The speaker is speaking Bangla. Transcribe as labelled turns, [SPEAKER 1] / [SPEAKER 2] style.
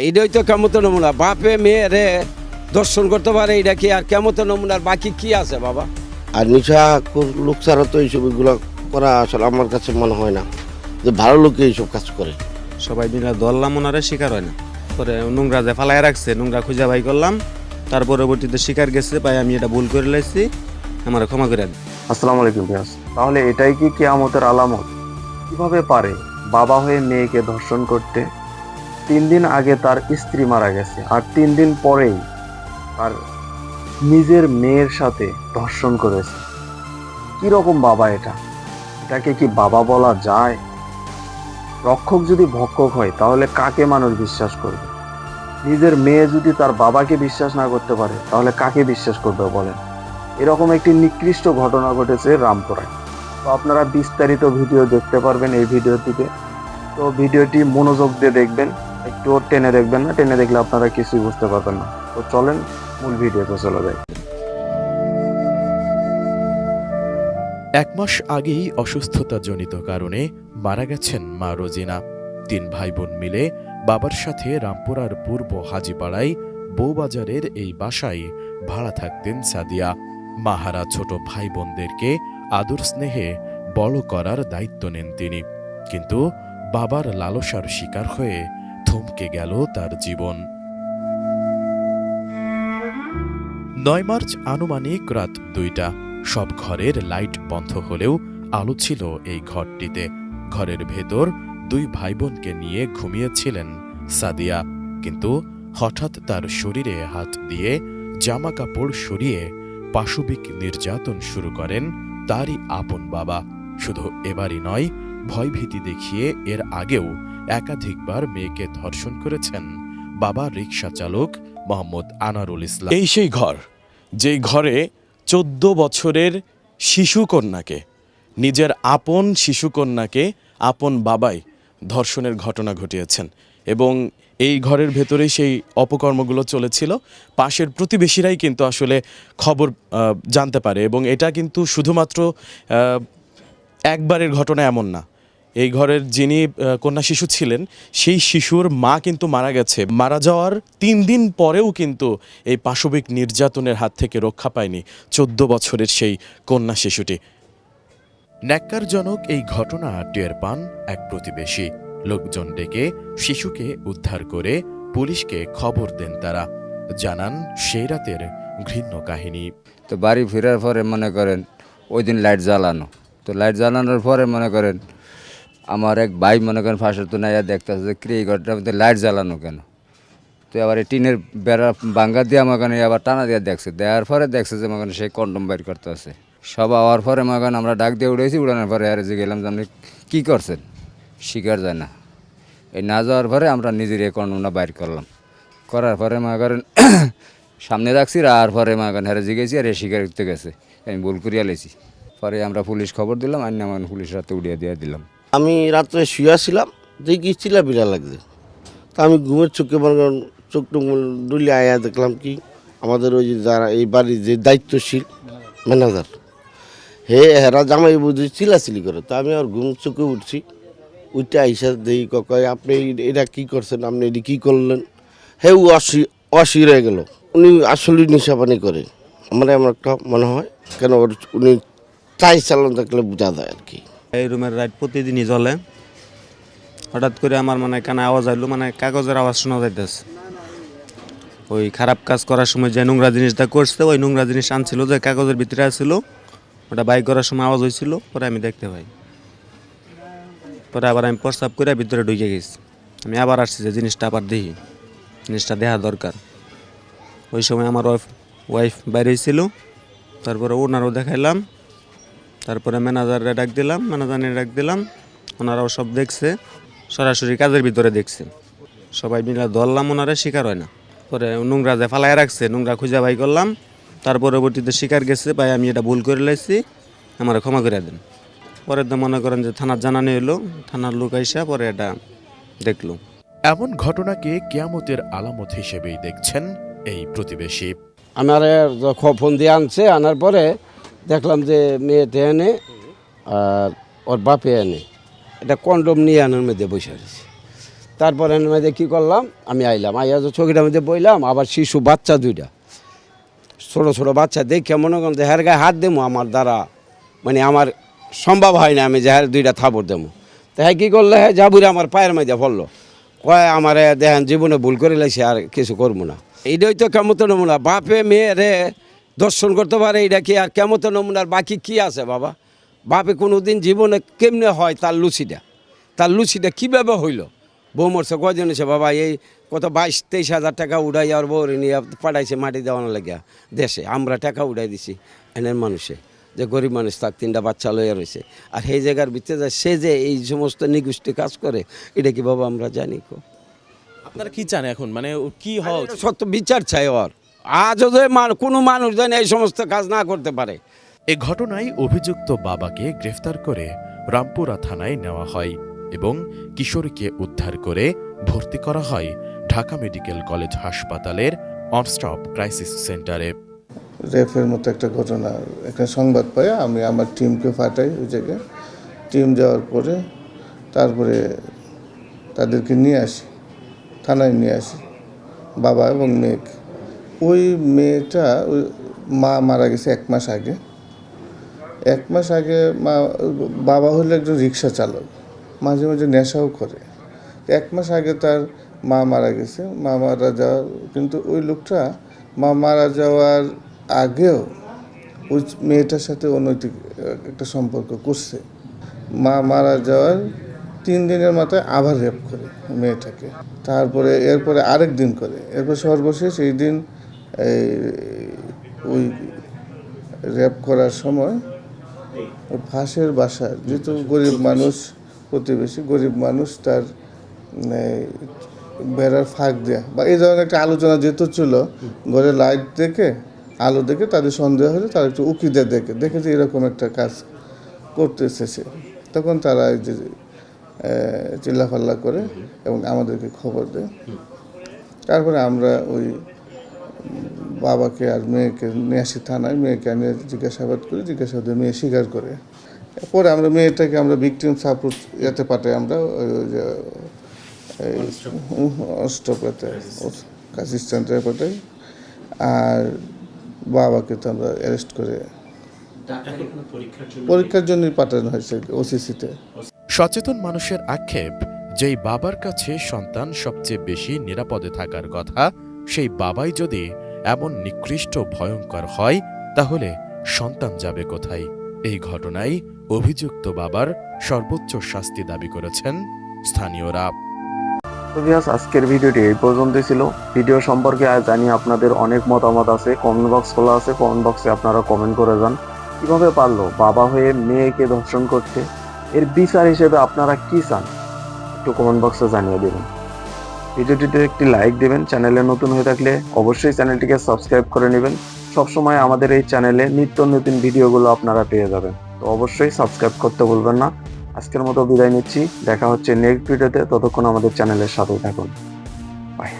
[SPEAKER 1] এইটাই তো কেমত নমুনা। বাপে মেয়ে রে দর্শন করতে পারে এটা কি আর কেমত নমুনার বাকি কি আছে বাবা?
[SPEAKER 2] আর নিশা লোক ছাড়া তো এইসব এগুলো করা আসলে আমার কাছে মনে হয় না যে ভালো লোকে এইসব কাজ করে।
[SPEAKER 3] সবাই মিলে ধরলাম ওনারে শিকার হয় না। পরে নোংরা যে ফালাই রাখছে নোংরা খুঁজে বাই করলাম। তার পরবর্তীতে শিকার গেছে ভাই আমি এটা ভুল করে লাইছি। আমার ক্ষমা করে দেন।
[SPEAKER 4] আসসালামু আলাইকুম ভিউয়ার্স। তাহলে এটাই কি কেয়ামতের আলামত? কীভাবে পারে বাবা হয়ে মেয়েকে ধর্ষণ করতে? তিন দিন আগে তার স্ত্রী মারা গেছে আর তিন দিন পরেই তার নিজের মেয়ের সাথে ধর্ষণ করেছে। কি রকম বাবা এটা? এটাকে কি বাবা বলা যায়? রক্ষক যদি ভক্ষক হয়, তাহলে কাকে মানুষ বিশ্বাস করবে? নিজের মেয়ে যদি তার বাবাকে বিশ্বাস না করতে পারে, তাহলে কাকে বিশ্বাস করবে বলেন? এরকম একটি নিকৃষ্ট ঘটনা ঘটেছে রামপুরায়। তো আপনারা বিস্তারিত ভিডিও দেখতে পারবেন এই ভিডিওটিতে। তো ভিডিওটি মনোযোগ দিয়ে দেখবেন। একটু টেনে দেখবেন না, টেনে দেখলে আপনারা কিছুই বুঝতে পারবেন না। তো চলেন মূল ভিডিওতে চলে যাই।
[SPEAKER 5] এক মাস আগেই অসুস্থতাজনিত কারণে মারা গেছেন মা রোজিনা। তিন ভাই বোন মিলে বাবার সাথে রামপুরার পূর্ব হাজিপাড়ায় বউবাজারের এই বাসায় ভাড়া থাকতেন সাদিয়া। মাহারা ছোট ভাই বোনদেরকে আদর স্নেহে বড় করার দায়িত্ব নেন তিনি। কিন্তু বাবার লালসার শিকার হয়ে থমকে গেল তার জীবন। নয় মার্চ আনুমানিক রাত দুইটা। সব ঘরের লাইট বন্ধ হলেও আলো ছিল এই ঘরটিতে। ঘরের ভেতর দুই ভাই বোনকে নিয়ে ঘুমিয়েছিলেন সাদিয়া। কিন্তু হঠাৎ তার শরীরে হাত দিয়ে জামা কাপড় সরিয়ে পাশবিক নির্যাতন শুরু করেন তারই আপন বাবা। শুধু এবারই নয় ভয়ভীতি দেখিয়ে এর আগেও একাধিকবার মেয়েকে ধর্ষণ করেছেন বাবা রিক্সা চালক মোহাম্মদ আনারুল ইসলাম। এই সেই ঘর, যেই ঘরে চোদ্দ বছরের শিশুকন্যাকে, নিজের আপন শিশুকন্যাকে আপন বাবাই ধর্ষণের ঘটনা ঘটিয়েছেন। এবং এই ঘরের ভেতরেই সেই অপকর্মগুলো চলেছিল। পাশের প্রতিবেশীরাই কিন্তু আসলে খবর জানতে পারে। এবং এটা কিন্তু শুধুমাত্র একবারের ঘটনা এমন না। এই ঘরের যিনি কন্যা শিশু ছিলেন, সেই শিশুর মা কিন্তু মারা গেছে। মারা যাওয়ার তিন দিন পরেও কিন্তু এই পাশবিক নির্যাতনের হাত থেকে রক্ষা পায়নি চোদ্দ বছরের সেই কন্যা শিশুটি। ন্যাক্কারজনক এই ঘটনা টের পান এক প্রতিবেশী। লোকজন ডেকে শিশুকে উদ্ধার করে পুলিশকে খবর দেন তারা। জানান সেই রাতের ঘৃণ্য কাহিনী।
[SPEAKER 6] তো বাড়ি ফেরার পরে মনে করেন, ওই দিন লাইট জ্বালানো। তো লাইট জ্বালানোর পরে মনে করেন আমার এক ভাই মনে করেন ফাঁসের তো নাইয়া দেখতেছে যে কি ঘরটার মধ্যে লাইট জ্বালানো কেন? তো এবার এই টিনের বেড়া বাঙ্গা দিয়ে আমার কানে আবার টানা দিয়ে দেখছে। দেওয়ার পরে দেখছে যে আমার সেই কন্ডম বাইর করতে আছে সব আওয়ার পরে মনে করেন আমরা ডাক দিয়ে উড়েছি উড়ানোর পরে আর যে গেলাম যে, আপনি কী করছেন? শিকার যায় না। এই না যাওয়ার পরে আমরা নিজের এই কন্ডমটা বাইর করলাম। করার পরে মনে করেন সামনে রাখছি আর পরে মনে করেন হ্যাঁ জিগেছি আর এ শিকার করতে গেছে। আমি ভুল করিয়া লেছি পরে আমরা পুলিশ খবর দিলাম আর আমার পুলিশ রাতে উড়িয়ে দিয়ে দিলাম।
[SPEAKER 2] আমি রাত্রে শুয়েছিলাম দেখি চিলা বিলা লাগছে। তা আমি ঘুমের চোখে মনে করেন, চোখ টুক ডুলে আয়া দেখলাম কি, আমাদের ওই যে যারা এই বাড়ির যে দায়িত্বশীল ম্যানেজার, হে হেরা জামাই বুঝি চিলাচিলি করে। তা আমি আর ঘুম চোখে উঠছি, উঠে আইসা দেই কয় আপনি এটা কী করছেন, আপনি এটি কী করলেন? হে ও অসি অসির হয়ে গেল। উনি আসলে নেশাপানি করে। আমার এমন একটা মনে হয়, কেন ওর উনি চাই চালান থাকলে বোঝা যায় আর কি।
[SPEAKER 3] এই রুমের লাইট প্রতিদিনই জ্বলে। হঠাৎ করে আমার মানে কানে আওয়াজ আইলো মানে কাগজের আওয়াজ শোনা যাইতেছে। ওই খারাপ কাজ করার সময় যে নোংরা জিনিসটা করছে, ওই নোংরা জিনিস আনছিল, যে কাগজের ভিতরে আছিল, ওটা বাইক করার সময় আওয়াজ হয়েছিল পরে আমি দেখতে পাই। পরে আবার আমি প্রস্তাব করে ভিতরে ঢুকে গেছি। আমি আবার আসছি যে জিনিসটা আবার দেখি, জিনিসটা দেখা দরকার। ওই সময় আমার ওয়াইফ ওয়াইফ বাইরে ছিল, তারপরে ওনারও দেখাইলাম তারপরে ম্যানেজারে ডাক দিলাম ম্যানেজারে ডাক দিলাম ওনারাও সব দেখছে সরাসরি কাজের ভিতরে দেখছে। সবাই মিলে ধরলাম ওনারা শিকার হয় না। পরে নোংরা যে ফালাই রাখছে নোংরা খুঁজে বাই করলাম তার পরবর্তীতে শিকার গেছে ভাই আমি এটা ভুল করে লাইছি আমার ক্ষমা করে দেন। পরে তো মনে করেন যে থানার জানানি হলো থানার লোক আইসা পরে এটা দেখল।
[SPEAKER 5] এমন ঘটনাকে কেয়ামতের আলামত হিসেবেই দেখছেন এই প্রতিবেশী।
[SPEAKER 1] আমার ফোন দিয়ে আনছে আনার পরে দেখলাম যে মেয়েতে এনে আর ওর বাপে এনে। এটা কন্ডম নিয়ে আনার মধ্যে বসে রয়েছে। তারপরে এর মধ্যে কী করলাম? আমি আইলাম। আইয়া তো চোখের মধ্যে বইলাম, আবার শিশু বাচ্চা দুইটা। ছোটো ছোটো বাচ্চা দেখে মনে করেন যে হ্যার গায়ে হাত দেবো? আমার দ্বারা মানে আমার সম্ভব হয় না আমি যে হ্যার দুইটা থাপড় দেবো। তো হ্যাঁ কী করলে? হ্যাঁ জাবুরে আমার পায়ের মধ্যে পড়ল কয়, আমার দেখেন, জীবনে ভুল করে লাইছে, আর কিছু করব না। এইটাই তো কেমত নমুনা বাপে মেয়েরে দর্শন করতে পারে এটা কি আর কেমত নমুনার বাকি কি আছে বাবা? বাপে কোনো দিন জীবনে কেমনে হয় তার লুচিটা? তার লুচিটা কীভাবে হইল? বউ মরছে কয়জন হয়েছে? বাবা এই কত বাইশ তেইশ হাজার টাকা উড়াই আর বউ নিয়ে পাঠাইছে মাটি দেওয়ানো লাগিয়া দেশে। আমরা টাকা উড়াই দিছি এনের মানুষে যে গরিব মানুষ তার তিনটা বাচ্চা লইয়া রয়েছে। আর সেই জায়গার ভিতরে যায় সে যে এই সমস্ত নিগুষ্টি কাজ করে এটা কি বাবা আমরা জানি কো?
[SPEAKER 5] আপনারা কি চান এখন? মানে কি হওয়া?
[SPEAKER 1] সত্য বিচার চাই ওর। আজও যে কোনো মানুষ যেন এই সমস্ত কাজ না করতে পারে।
[SPEAKER 5] এ ঘটনায় অভিযুক্ত বাবাকে গ্রেফতার করে রামপুরা থানায় নেওয়া হয় এবং কিশোরীকে উদ্ধার করে ভর্তি করা হয় ঢাকা মেডিকেল কলেজ হাসপাতালের অনস্টপ ক্রাইসিস সেন্টারে।
[SPEAKER 7] রেফের মতো একটা ঘটনা একটা সংবাদ পাই আমি আমার টিমকে ফাটাই ওই জায়গায়। টিম যাওয়ার পরে তারপরে তাদেরকে নিয়ে আসি থানায় নিয়ে আসি বাবা এবং মেয়েকে। ওই মেয়েটা, ওই মা মারা গেছে এক মাস আগে। এক মাস আগে মা, বাবা হলো একজন রিক্সা চালক, মাঝে মাঝে নেশাও করে। এক মাস আগে তার মা মারা গেছে, মা মারা যাওয়ার, কিন্তু ওই লোকটা মা মারা যাওয়ার আগেও ওই মেয়েটার সাথে অনৈতিক, একটা সম্পর্ক করছে। মা মারা যাওয়ার তিন দিনের মাথায় আবার রেপ করে মেয়েটাকে। তারপরে, এরপরে আরেক দিন করে। এরপর সর্বশেষ এই দিন ওই রেপ করার সময় ফাঁসের বাসার, যেহেতু গরিব মানুষ, প্রতিবেশী গরিব মানুষ, তার বেড়ার ফাঁক দেয়া বা এই ধরনের একটা আলোচনা যেহেতু ছিল, ঘরে লাইট দেখে, আলো দেখে তাদের সন্দেহ হলে তারা একটু উকি দিয়ে দেখে দেখে যে এরকম একটা কাজ করতেছে সে। তখন তারা এই যে চিল্লাফাল্লা করে এবং আমাদেরকে খবর দেয়। তারপরে আমরা ওই বাবাকে আর মেয়েকে নিয়ে আসি থানায়, মেয়েকে আমি জিজ্ঞাসাবাদ করি, জিজ্ঞাসাবাদে মেয়ে স্বীকার করে। পরে আমরা মেয়েটাকে আমরা ভিকটিম সাপোর্ট ইয়েতে পাঠাই আমরা, ওই কাশি পাঠাই। আর বাবাকে তো আমরা অ্যারেস্ট করে। পরীক্ষার জন্যই পাঠানো হয়েছে ওসিসিতে
[SPEAKER 5] সচেতন মানুষের আক্ষেপ, যেই বাবার কাছে সন্তান সবচেয়ে বেশি নিরাপদে থাকার কথা সেই বাবাই যদি এমন নিকৃষ্ট ভয়ঙ্কর হয়, তাহলে সন্তান যাবে কোথায়? এই ঘটনায় অভিযুক্ত বাবার সর্বোচ্চ শাস্তি দাবি করেছেন স্থানীয়রা।
[SPEAKER 4] আজকের ভিডিওটি এই পর্যন্তই ছিল। ভিডিও সম্পর্কে আজ জানি আপনাদের অনেক মতামত আছে। কমেন্ট বক্স খোলা আছে। কমেন্ট বক্সে আপনারা কমেন্ট করে যান। কীভাবে পারল? বাবা হয়ে মেয়েকে ধর্ষণ করতে। এর বিচার হিসেবে আপনারা কি চান? একটু কমেন্ট বক্সে জানিয়ে দেবেন। ভিডিওটিতে একটি লাইক দেবেন চ্যানেলে নতুন হয়ে থাকলে অবশ্যই চ্যানেলটিকে সাবস্ক্রাইব করে নেবেন। সবসময় আমাদের এই চ্যানেলে নিত্য নতুন ভিডিওগুলো আপনারা পেয়ে যাবেন। তো অবশ্যই সাবস্ক্রাইব করতে ভুলবেন না। আজকের মতো বিদায় নিচ্ছি। দেখা হচ্ছে নেক্সট ভিডিওতে ততক্ষণ আমাদের চ্যানেলের সাথে থাকুন। বাই